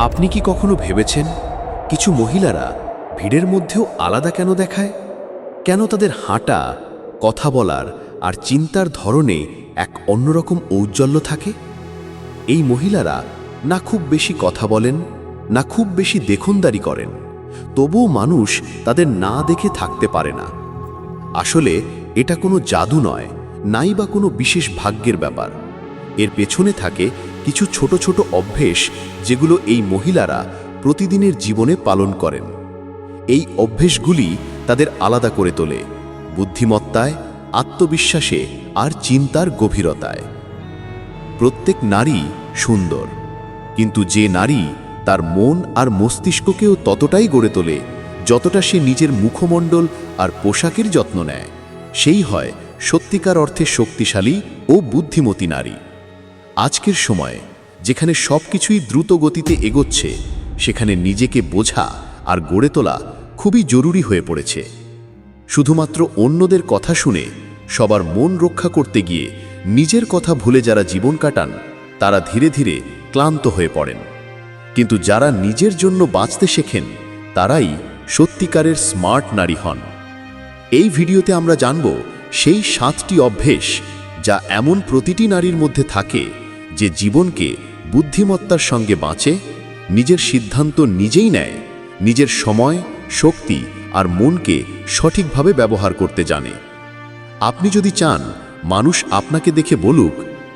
আপনি কি কখনো ভেবেছেন কিছু মহিলারা ভিড়ের মধ্যেও আলাদা কেন দেখায়? কেন তাদের হাঁটা, কথা বলার আর চিন্তার ধরনে এক অন্যরকম ঔজ্জ্বল্য থাকে? এই মহিলারা না খুব বেশি কথা বলেন, না খুব বেশি দেখনদারি করেন, তবুও মানুষ তাদের না দেখে থাকতে পারে না। আসলে এটা কোনো জাদু নয়, নাই বা কোনো বিশেষ ভাগ্যের ব্যাপার। এর পেছনে থাকে কিছু ছোট ছোট অভ্যেস যেগুলো এই মহিলারা প্রতিদিনের জীবনে পালন করেন। এই অভ্যেসগুলি তাদের আলাদা করে তোলে, বুদ্ধিমত্তায়, আত্মবিশ্বাসে আর চিন্তার গভীরতায়। প্রত্যেক নারী সুন্দর, কিন্তু যে নারী তার মন আর মস্তিষ্ককেও ততটাই গড়ে তোলে, যতটা সে নিজের মুখমণ্ডল আর পোশাকের যত্ন নেয়। সেই হয় সত্যিকার অর্থে শক্তিশালী ও বুদ্ধিমতী নারী। আজকের সময়ে, যেখানে সব কিছুই দ্রুত গতিতে এগোচ্ছে, সেখানে নিজেকে বোঝা আর গড়ে তোলা খুবই জরুরি হয়ে পড়েছে। শুধুমাত্র অন্যদের কথা শুনে, সবার মন রক্ষা করতে গিয়ে নিজের কথা ভুলে যারা জীবন কাটান, তারা ধীরে ধীরে ক্লান্ত হয়ে পড়েন। কিন্তু যারা নিজের জন্য বাঁচতে শেখেন, তারাই সত্যিকারের স্মার্ট নারী হন। এই ভিডিওতে আমরা জানব সেই সাতটি অভ্যেস যা এমন প্রতিটি নারীর মধ্যে থাকে যে জীবনকে বুদ্ধিমত্তার সঙ্গে বাঁচে, নিজের সিদ্ধান্ত নিজেই নেয়, নিজের সময়, শক্তি আর মনকে সঠিকভাবে ব্যবহার করতে জানে। আপনি যদি চান, মানুষ আপনাকে দেখে বলুক,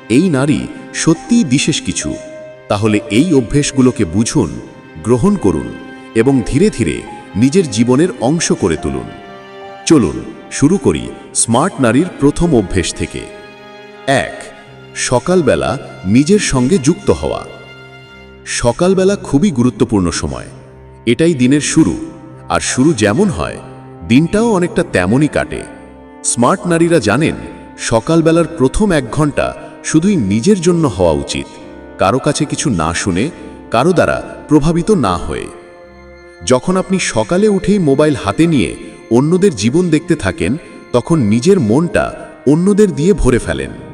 এই নারী সত্যিই বিশেষ কিছু, তাহলে এই অভ্যেসগুলোকে বুঝুন, গ্রহণ করুন এবং ধীরে ধীরে নিজের জীবনের অংশ করে তুলুন। চলুন, শুরু করি স্মার্ট নারীর প্রথম অভ্যেস থেকে। এক সকালবেলা নিজের সঙ্গে যুক্ত হওয়া। সকালবেলা খুবই গুরুত্বপূর্ণ সময়। এটাই দিনের শুরু। আর শুরু যেমন হয়, দিনটাও অনেকটা তেমনই কাটে। স্মার্ট নারীরা জানেন, সকালবেলার প্রথম এক ঘণ্টা শুধুই নিজের জন্য হওয়া উচিত। কারও কাছে কিছু না শুনে, কারও দ্বারা প্রভাবিত না হয়ে। যখন আপনি সকালে উঠেই মোবাইল হাতে নিয়ে অন্যদের জীবন দেখতে থাকেন, তখন নিজের মনটা অন্যদের দিয়ে ভরে ফেলেন।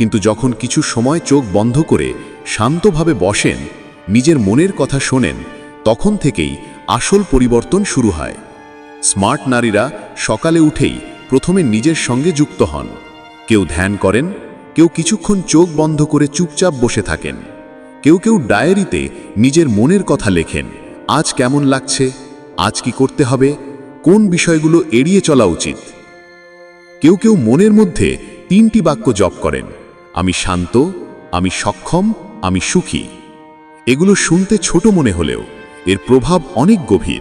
কিন্তু যখন কিছু সময় চোখ বন্ধ করে শান্তভাবে বসেন, নিজের মনের কথা শোনেন, তখন থেকেই আসল পরিবর্তন শুরু হয়। স্মার্ট নারীরা সকালে উঠেই প্রথমে নিজের সঙ্গে যুক্ত হন। কেউ ধ্যান করেন, কেউ কিছুক্ষণ চোখ বন্ধ করে চুপচাপ বসে থাকেন। কেউ কেউ ডায়েরিতে নিজের মনের কথা লেখেন, আজ কেমন লাগছে? আজ কি করতে হবে? কোন বিষয়গুলো এড়িয়ে চলা উচিত? কেউ কেউ মনের মধ্যে তিনটি বাক্য জপ করেন আমি শান্ত, আমি সক্ষম, আমি সুখী। এগুলো শুনতে ছোট মনে হলেও এর প্রভাব অনেক গভীর।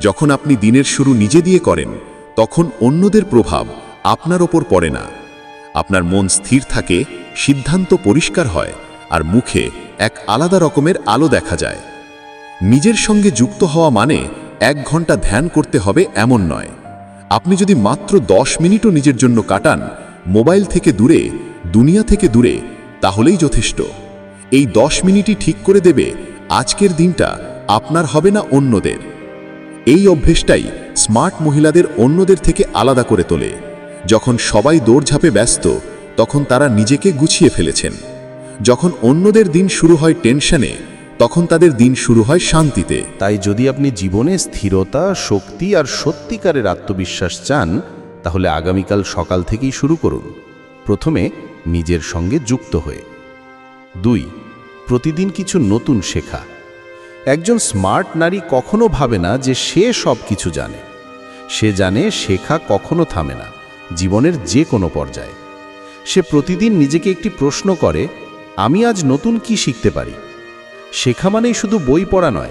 যখন আপনি দিনের শুরু নিজে দিয়ে করেন, তখন অন্যদের প্রভাব আপনার ওপর পড়ে না। আপনার মন স্থির থাকে, সিদ্ধান্ত পরিষ্কার হয়, আর মুখে এক আলাদা রকমের আলো দেখা যায়। নিজের সঙ্গে যুক্ত হওয়া মানে এক ঘণ্টা ধ্যান করতে হবে এমন নয়। আপনি যদি মাত্র দশ মিনিটও নিজের জন্য কাটান, মোবাইল থেকে দূরে দুনিয়া থেকে দূরে, তাহলেই যথেষ্ট। এই দশ মিনিটই ঠিক করে দেবে, আজকের দিনটা আপনার হবে না অন্যদের। এই অভ্যেসটাই স্মার্ট মহিলাদের অন্যদের থেকে আলাদা করে তোলে। যখন সবাই দৌড়ঝাঁপে ব্যস্ত, তখন তারা নিজেকে গুছিয়ে ফেলেছেন। যখন অন্যদের দিন শুরু হয় টেনশনে, তখন তাদের দিন শুরু হয় শান্তিতে। তাই যদি আপনি জীবনে স্থিরতা, শক্তি আর সত্যিকারের আত্মবিশ্বাস চান, তাহলে আগামীকাল সকাল থেকেই শুরু করুন। প্রথমে নিজের সঙ্গে যুক্ত হয়ে। দুই, প্রতিদিন কিছু নতুন শেখা। একজন স্মার্ট নারী কখনো ভাবে না যে সে সব কিছু জানে। সে জানে শেখা কখনো থামে না, জীবনের যে কোনো পর্যায়ে। সে প্রতিদিন নিজেকে একটি প্রশ্ন করে, আমি আজ নতুন কি শিখতে পারি? শেখা মানেই শুধু বই পড়া নয়।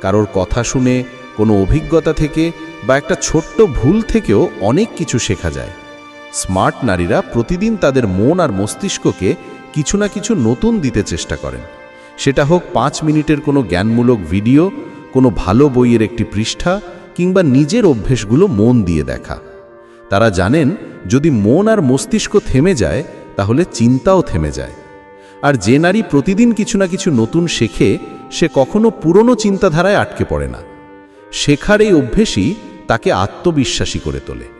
কারোর কথা শুনে, কোনো অভিজ্ঞতা থেকে বা একটা ছোট্ট ভুল থেকেও অনেক কিছু শেখা যায়। স্মার্ট নারীরা প্রতিদিন তাদের মন আর মস্তিষ্ককে কিছু না কিছু নতুন দিতে চেষ্টা করেন। সেটা হোক পাঁচ মিনিটের কোনো জ্ঞানমূলক ভিডিও, কোনো ভালো বইয়ের একটি পৃষ্ঠা, কিংবা নিজের অভ্যেসগুলো মন দিয়ে দেখা। তারা জানেন, যদি মন আর মস্তিষ্ক থেমে যায়, তাহলে চিন্তাও থেমে যায়। আর যে নারী প্রতিদিন কিছু না কিছু নতুন শেখে, সে কখনো পুরনো চিন্তাধারায় আটকে পড়ে না। শেখার এই অভ্যেসই তাকে আত্মবিশ্বাসী করে তোলে।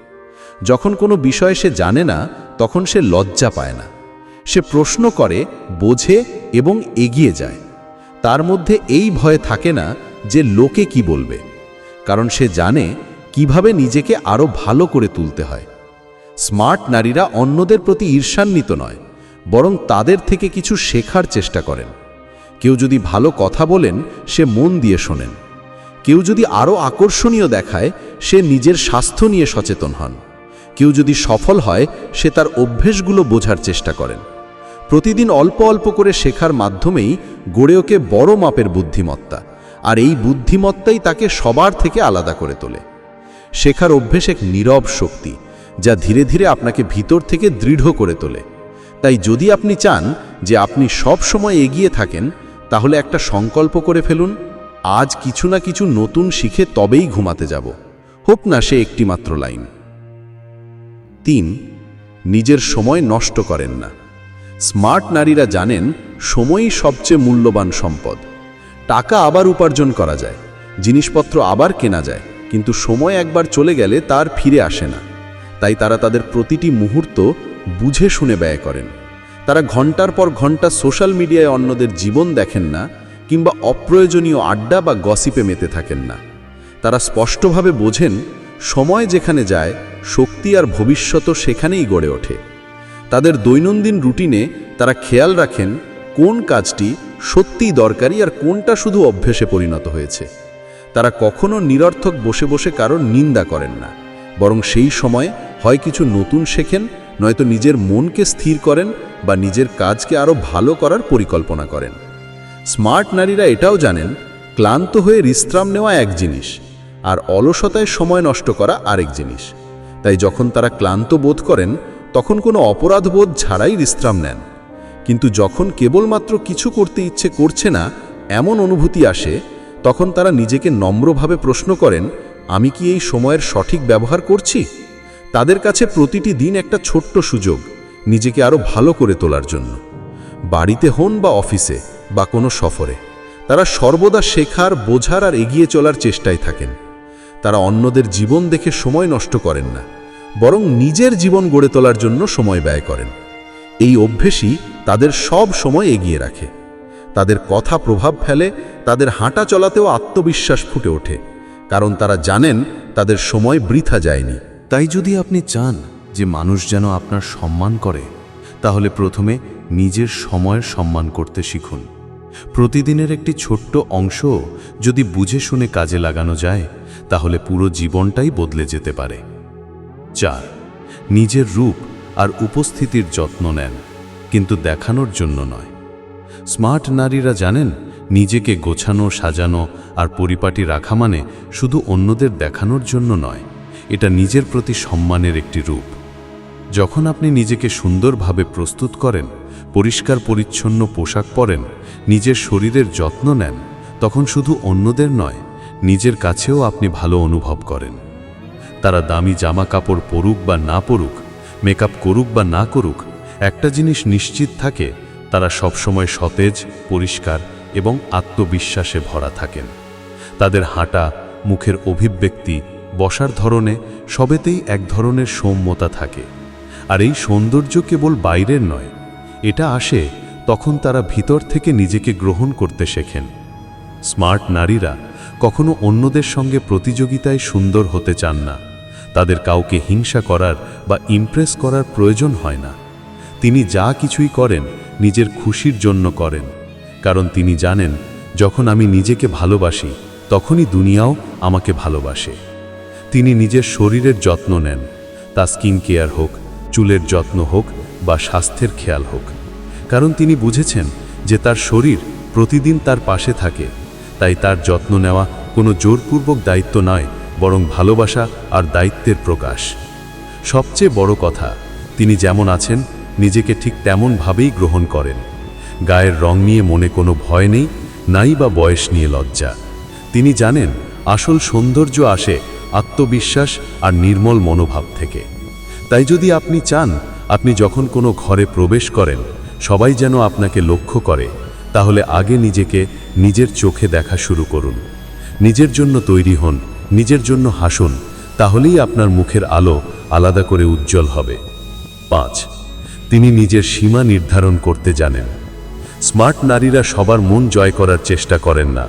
যখন কোনো বিষয় সে জানে না, তখন সে লজ্জা পায় না। সে প্রশ্ন করে, বোঝে এবং এগিয়ে যায়। তার মধ্যে এই ভয় থাকে না যে লোকে কি বলবে। কারণ সে জানে কীভাবে নিজেকে আরও ভালো করে তুলতে হয়। স্মার্ট নারীরা অন্যদের প্রতি ঈর্ষান্বিত নয়, বরং তাদের থেকে কিছু শেখার চেষ্টা করেন। কেউ যদি ভালো কথা বলেন, সে মন দিয়ে শোনেন। কেউ যদি আরও আকর্ষণীয় দেখায়, সে নিজের স্বাস্থ্য নিয়ে সচেতন হন। কেউ যদি সফল হয়, সে তার অভ্যেসগুলো বোঝার চেষ্টা করেন। প্রতিদিন অল্প অল্প করে শেখার মাধ্যমেই গড়ে ওকে বড় মাপের বুদ্ধিমত্তা, আর এই বুদ্ধিমত্তাই তাকে সবার থেকে আলাদা করে তোলে। শেখার অভ্যেস এক নীরব শক্তি, যা ধীরে ধীরে আপনাকে ভিতর থেকে দৃঢ় করে তোলে। তাই যদি আপনি চান যে আপনি সব সময় এগিয়ে থাকেন, তাহলে একটা সংকল্প করে ফেলুন, আজ কিছু না কিছু নতুন শিখে তবেই ঘুমাতে যাব। হোক না সে একটি মাত্র লাইন। তিন, নিজের সময় নষ্ট করেন না। স্মার্ট নারীরা জানেন, সময়ই সবচেয়ে মূল্যবান সম্পদ। টাকা আবার উপার্জন করা যায়, জিনিসপত্র আবার কেনা যায়, কিন্তু সময় একবার চলে গেলে তার ফিরে আসে না। তাই তারা তাদের প্রতিটি মুহূর্ত বুঝে শুনে ব্যয় করেন। তারা ঘণ্টার পর ঘণ্টা সোশ্যাল মিডিয়ায় অন্যদের জীবন দেখেন না, কিংবা অপ্রয়োজনীয় আড্ডা বা গসিপে মেতে থাকেন না। তারা স্পষ্টভাবে বোঝেন সময় যেখানে যায়, শক্তি আর ভবিষ্যৎ সেখানেই গড়ে ওঠে। তাদের দৈনন্দিন রুটিনে তারা খেয়াল রাখেন কোন কাজটি সত্যিই দরকারি আর কোনটা শুধু অভ্যেসে পরিণত হয়েছে। তারা কখনো নিরর্থক বসে বসে কারোর নিন্দা করেন না। বরং সেই সময় হয় কিছু নতুন শেখেন, নয়তো নিজের মনকে স্থির করেন বা নিজের কাজকে আরও ভালো করার পরিকল্পনা করেন। স্মার্ট নারীরা এটাও জানেন, ক্লান্ত হয়ে বিশ্রাম নেওয়া এক জিনিস। আর অলসতায় সময় নষ্ট করা আরেক জিনিস। তাই যখন তারা ক্লান্ত বোধ করেন, তখন কোনো অপরাধ বোধ ছাড়াই বিশ্রাম নেন। কিন্তু যখন কেবলমাত্র কিছু করতে ইচ্ছে করছে না, এমন অনুভূতি আসে, তখন তারা নিজেকে নম্রভাবে প্রশ্ন করেন, আমি কি এই সময়ের সঠিক ব্যবহার করছি? তাদের কাছে প্রতিটি দিন একটা ছোট্ট সুযোগ, নিজেকে আরও ভালো করে তোলার জন্য। বাড়িতে হন বা অফিসে, বা কোনো সফরে, তারা সর্বদা শেখার, বোঝার আর এগিয়ে চলার চেষ্টায় থাকেন। তারা অন্যদের জীবন দেখে সময় নষ্ট করেন না, বরং নিজের জীবন গড়ে তোলার জন্য সময় ব্যয় করেন। এই অভ্যেসই তাদের সব সময় এগিয়ে রাখে। তাদের কথা প্রভাব ফেলে, তাদের হাঁটা চলাতেও আত্মবিশ্বাস ফুটে ওঠে, কারণ তারা জানেন তাদের সময় বৃথা যায়নি। তাই যদি আপনি চান যে মানুষ যেন আপনার সম্মান করে, তাহলে প্রথমে নিজের সময়ের সম্মান করতে শিখুন। প্রতিদিনের একটি ছোট্ট অংশ যদি বুঝে শুনে কাজে লাগানো যায় তাহলে পুরো জীবনটাই বদলে যেতে পারে। চার, নিজের রূপ আর উপস্থিতির যত্ন নেন, কিন্তু দেখানোর জন্য নয়। স্মার্ট নারীরা জানেন, নিজেকে গোছানো, সাজানো আর পরিপাটি রাখা মানে শুধু অন্যদের দেখানোর জন্য নয়, এটা নিজের প্রতি সম্মানের একটি রূপ। যখন আপনি নিজেকে সুন্দরভাবে প্রস্তুত করেন, পরিষ্কার পরিচ্ছন্ন পোশাক পরেন, নিজের শরীরের যত্ন নেন, তখন শুধু অন্যদের নয় নিজের কাছেও আপনি ভালো অনুভব করেন। তারা দামি জামা কাপড় পরুক বা না পরুক, মেকআপ করুক বা না করুক, একটা জিনিস নিশ্চিত থাকে, তারা সবসময় সতেজ, পরিষ্কার এবং আত্মবিশ্বাসে ভরা থাকেন। তাদের হাঁটা, মুখের অভিব্যক্তি, বসার ধরনে সবেতেই এক ধরনের সৌম্যতা থাকে। আর এই সৌন্দর্য কেবল বাইরের নয়, এটা আসে তখন তারা ভিতর থেকে নিজেকে গ্রহণ করতে শেখেন। স্মার্ট নারীরা কখনো অন্যদের সঙ্গে প্রতিযোগিতায় সুন্দর হতে চান না। তাদের কাউকে হিংসা করার বা ইমপ্রেস করার প্রয়োজন হয় না। তিনি যা কিছুই করেন, নিজের খুশির জন্য করেন। কারণ তিনি জানেন, যখন আমি নিজেকে ভালোবাসি, তখনই দুনিয়াও আমাকে ভালোবাসে। তিনি নিজের শরীরের যত্ন নেন, তা স্কিন কেয়ার হোক, চুলের যত্ন হোক বা স্বাস্থ্যের খেয়াল হোক। কারণ তিনি বুঝেছেন যে তার শরীর প্রতিদিন তার পাশে থাকে। তাই তার যত্ন নেওয়া কোনো জোরপূর্বক দায়িত্ব নয়, বরং ভালোবাসা আর দায়িত্বের প্রকাশ। সবচেয়ে বড় কথা, তিনি যেমন আছেন, নিজেকে ঠিক তেমনভাবেই গ্রহণ করেন। গায়ের রং নিয়ে মনে কোনো ভয় নেই, নাই বা বয়স নিয়ে লজ্জা। তিনি জানেন, আসল সৌন্দর্য আসে আত্মবিশ্বাস আর নির্মল মনোভাব থেকে। তাই যদি আপনি চান, আপনি যখন কোনো ঘরে প্রবেশ করেন, সবাই যেন আপনাকে লক্ষ্য করে, তাহলে আগে নিজেকে নিজের চোখে দেখা শুরু করুন। নিজের জন্য তৈরি হন, নিজের জন্য হাসুন, তাহলেই আপনার মুখের আলো আলাদা করে উজ্জ্বল হবে। পাঁচ, তিনি নিজের সীমা নির্ধারণ করতে জানেন। স্মার্ট নারীরা সবার মন জয় করার চেষ্টা করেন না।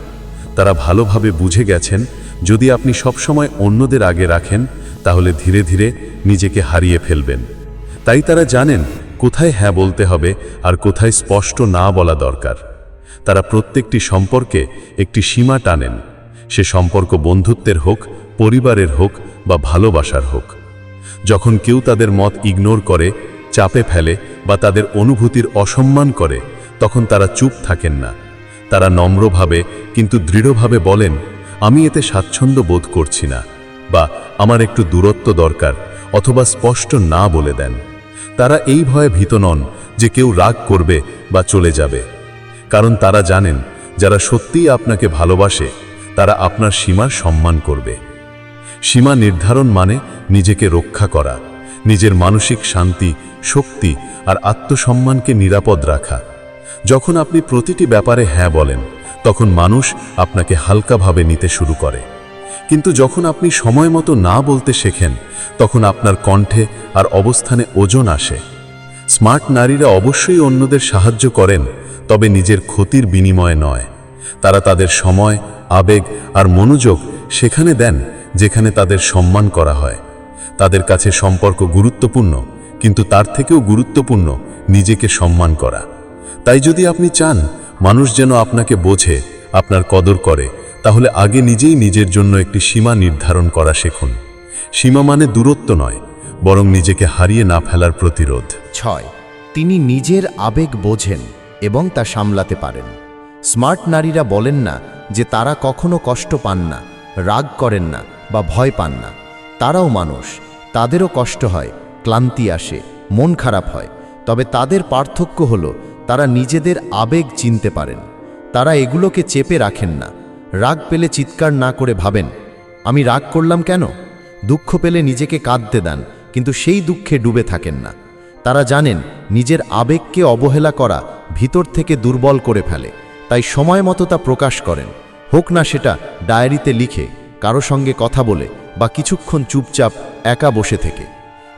তারা ভালোভাবে বুঝে গেছেন, যদি আপনি সবসময় অন্যদের আগে রাখেন, তাহলে ধীরে ধীরে নিজেকে হারিয়ে ফেলবেন। তাই তারা জানেন, কোথায় হ্যাঁ বলতে হবে আর কোথায় স্পষ্ট না বলা দরকার। তারা প্রত্যেকটি সম্পর্কে একটি সীমা টানেন। সে সম্পর্ক বন্ধুত্বের হোক, পরিবারের হোক বা ভালোবাসার হোক। যখন কেউ তাদের মত ইগনোর করে, চাপে ফেলে বা তাদের অনুভূতির অসম্মান করে, তখন তারা চুপ থাকেন না। তারা নম্রভাবে কিন্তু দৃঢ়ভাবে বলেন, আমি এতে স্বাচ্ছন্দ্য বোধ করছি না বা, আমার একটু দূরত্ব দরকার অথবা স্পষ্ট না বলে দেন। তারা এই ভয়ে ভীত নন যে কেউ রাগ করবে বা চলে যাবে। কারণ তারা জানেন, যারা সত্যিই আপনাকে ভালোবাসে, তারা আপনার সীমার সম্মান করবে। সীমা নির্ধারণ মানে নিজেকে রক্ষা করা, নিজের মানসিক শান্তি, শক্তি আর আত্মসম্মানকে নিরাপদ রাখা। যখন আপনি প্রতিটি ব্যাপারে হ্যাঁ বলেন, তখন মানুষ আপনাকে হালকাভাবে নিতে শুরু করে। কিন্তু যখন আপনি সময় মতো না বলতে শেখেন, তখন আপনার কণ্ঠে আর অবস্থানে ওজন আসে। স্মার্ট নারীরা অবশ্যই অন্যদের সাহায্য করেন তবে নিজের ক্ষতির বিনিময়ে নয়। তারা তাদের সময়, আবেগ আর মনোযোগ সেখানে দেন যেখানে তাদের সম্মান করা হয়। তাদের কাছে সম্পর্ক গুরুত্বপূর্ণ, কিন্তু তার থেকেও গুরুত্বপূর্ণ নিজেকে সম্মান করা। তাই যদি আপনি চান মানুষ যেন আপনাকে বোঝে, আপনার কদর করে, তাহলে আগে নিজেই নিজের জন্য একটি সীমা নির্ধারণ করা শিখুন। সীমা মানে দূরত্ব নয়, বরং নিজেকে হারিয়ে না ফেলার প্রতিরোধ। ছয়, তিনি নিজের আবেগ বোঝেন। এবং তা সামলাতে পারেন। স্মার্ট নারীরা বলেন না যে তারা কখনো কষ্ট পান না, রাগ করেন না বা ভয় পান না। তারাও মানুষ, তাদেরও কষ্ট হয়, ক্লান্তি আসে, মন খারাপ হয়। তবে তাদের পার্থক্য হল, তারা নিজেদের আবেগ চিনতে পারেন। তারা এগুলোকে চেপে রাখেন না। রাগ পেলে চিৎকার না করে ভাবেন, আমি রাগ করলাম কেন? দুঃখ পেলে নিজেকে কাঁদতে দেন, কিন্তু সেই দুঃখে ডুবে থাকেন না। তারা জানেন নিজের আবেগকে অবহেলা করা ভিতর থেকে দুর্বল করে ফেলে, তাই সময় মতো তা প্রকাশ করেন। হোক না সেটা ডায়েরিতে লিখে, কারও সঙ্গে কথা বলে বা কিছুক্ষণ চুপচাপ একা বসে থেকে।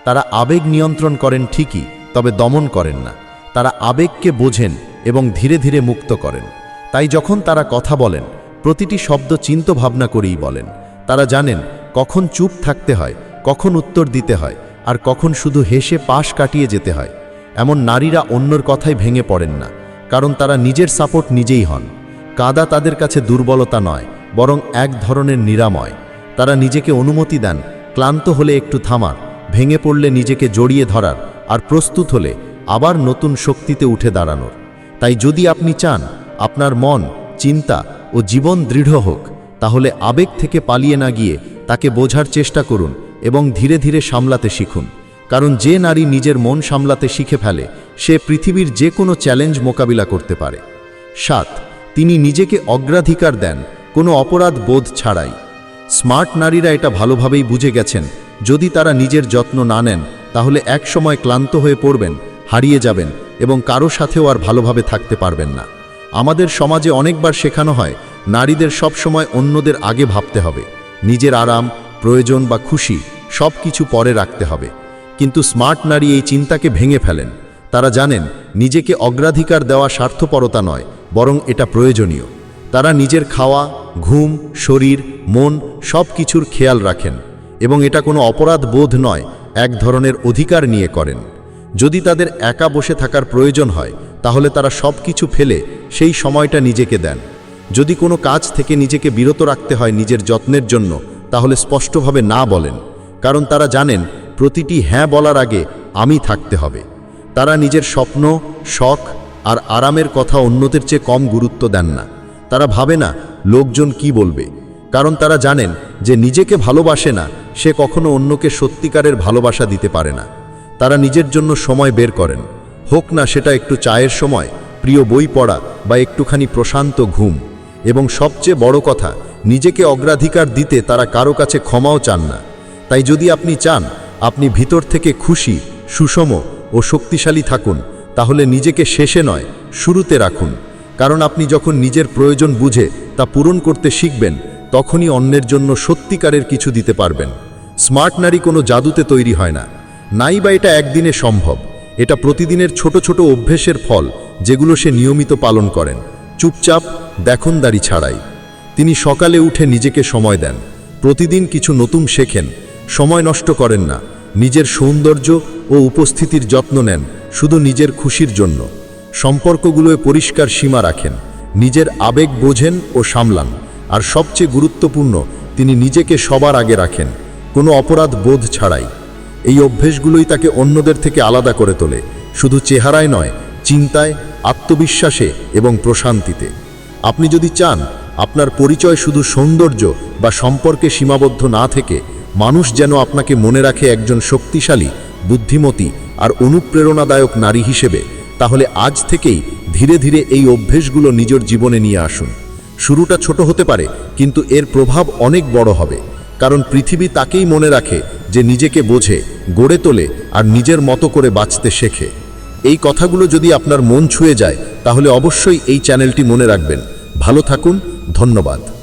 তারা আবেগ নিয়ন্ত্রণ করেন ঠিকই, তবে দমন করেন না। তারা আবেগকে বোঝেন এবং ধীরে ধীরে মুক্ত করেন। তাই যখন তারা কথা বলেন, প্রতিটি শব্দ চিন্ত ভাবনা করেই বলেন। তারা জানেন কখন চুপ থাকতে হয়, কখন উত্তর দিতে হয়, আর কখন শুধু হেসে পাশ কাটিয়ে যেতে হয়। এমন নারীরা অন্যর কথায় ভেঙে পড়েন না, কারণ তারা নিজের সাপোর্ট নিজেই হন। কাদা তাদের কাছে দুর্বলতা নয়, বরং এক ধরনের নিরাময়। তারা নিজেকে অনুমতি দেন, ক্লান্ত হলে একটু থামার, ভেঙে পড়লে নিজেকে জড়িয়ে ধরার, আর প্রস্তুত হলে আবার নতুন শক্তিতে উঠে দাঁড়ানোর। তাই যদি আপনি চান, আপনার মন, চিন্তা ও জীবন দৃঢ় হোক, তাহলে আবেগ থেকে পালিয়ে না গিয়ে তাকে বোঝার চেষ্টা করুন এবং ধীরে ধীরে সামলাতে শিখুন। কারণ যে নারী নিজের মন সামলাতে শিখে ফেলে, সে পৃথিবীর যে কোনো চ্যালেঞ্জ মোকাবিলা করতে পারে। সাত, তিনি নিজেকে অগ্রাধিকার দেন, কোনো অপরাধ বোধ ছাড়াই। স্মার্ট নারীরা এটা ভালোভাবেই বুঝে গেছেন, যদি তারা নিজের যত্ন না নেন, তাহলে একসময় ক্লান্ত হয়ে পড়বেন, হারিয়ে যাবেন এবং কারও সাথেও আর ভালোভাবে থাকতে পারবেন না। আমাদের সমাজে অনেকবার শেখানো হয়, নারীদের সবসময় অন্যদের আগে ভাবতে হবে। নিজের আরাম, প্রয়োজন বা খুশি সব কিছু পরে রাখতে হবে। কিন্তু স্মার্ট নারী এই চিন্তাকে ভেঙে ফেলেন। তারা জানেন, নিজেকে অগ্রাধিকার দেওয়া স্বার্থপরতা নয়, বরং এটা প্রয়োজনীয়। তারা নিজের খাওয়া, ঘুম, শরীর, মন সব কিছুর খেয়াল রাখেন এবং এটা কোনো অপরাধ বোধ নয়, এক ধরনের অধিকার নিয়ে করেন। যদি তাদের একা বসে থাকার প্রয়োজন হয়, তাহলে তারা সব কিছু ফেলে সেই সময়টা নিজেকে দেন। যদি কোনো কাজ থেকে নিজেকে বিরত রাখতে হয় নিজের যত্নের জন্য, তাহলে স্পষ্টভাবে না বলেন, কারণ তারা জানেন প্রতিটি হ্যাঁ বলার আগে আমি থাকতে হবে। তারা নিজের স্বপ্ন, শখ আর আরামের কথা অন্যদের চেয়ে কম গুরুত্ব দেন না। তারা ভাবে না লোকজন কি বলবে। কারণ তারা জানেন যে নিজেকে ভালোবাসে না, সে কখনো অন্যকে সত্যিকারের ভালোবাসা দিতে পারে না। তারা নিজের জন্য সময় বের করেন। হোক না সেটা একটু চায়ের সময়, প্রিয় বই পড়া বা একটুখানি প্রশান্ত ঘুম। এবং সবচেয়ে বড় কথা, নিজেকে অগ্রাধিকার দিতে তারা কারও কাছে ক্ষমাও চান না। তাই যদি আপনি চান আপনি ভিতর থেকে খুশি, সুষম ও শক্তিশালী থাকুন, তাহলে নিজেকে শেষে নয়, শুরুতে রাখুন। কারণ আপনি যখন নিজের প্রয়োজন বুঝে তা পূরণ করতে শিখবেন, তখনই অন্যের জন্য সত্যিকারের কিছু দিতে পারবেন। স্মার্ট নারী কোনো জাদুতে তৈরি হয় না। নাই বা এটা একদিনে সম্ভব। এটা প্রতিদিনের ছোট ছোট অভ্যেসের ফল, যেগুলো সে নিয়মিত পালন করেন। চুপচাপ, দেখনদারি ছাড়াই। তিনি সকালে উঠে নিজেকে সময় দেন। প্রতিদিন কিছু নতুন শেখেন। সময় নষ্ট করেন না। নিজের সৌন্দর্য ও উপস্থিতির যত্ন নেন, শুধু নিজের খুশির জন্য। সম্পর্কগুলোয় পরিষ্কার সীমা রাখেন, নিজের আবেগ বোঝেন ও সামলান, আর সবচেয়ে গুরুত্বপূর্ণ, তিনি নিজেকে সবার আগে রাখেন, কোনো অপরাধ বোধ ছাড়াই। এই অভ্যেসগুলোই তাকে অন্যদের থেকে আলাদা করে তোলে, শুধু চেহারায় নয়, চিন্তায়, আত্মবিশ্বাসে এবং প্রশান্তিতে। আপনি যদি চান, আপনার পরিচয় শুধু সৌন্দর্য বা সম্পর্কে সীমাবদ্ধ না থেকে মানুষ যেন আপনাকে মনে রাখে একজন শক্তিশালী, বুদ্ধিমতী আর অনুপ্রেরণাদায়ক নারী হিসেবে, তাহলে আজ থেকেই ধীরে ধীরে এই অভ্যেসগুলো নিজের জীবনে নিয়ে আসুন। শুরুটা ছোট হতে পারে, কিন্তু এর প্রভাব অনেক বড় হবে, কারণ পৃথিবী তাকেই মনে রাখে যে নিজেকে বোঝে, গড়ে তোলে আর নিজের মতো করে বাঁচতে শেখে। এই কথাগুলো যদি আপনার মন ছুঁয়ে যায়, তাহলে অবশ্যই এই চ্যানেলটি মনে রাখবেন। ভালো থাকুন, ধন্যবাদ।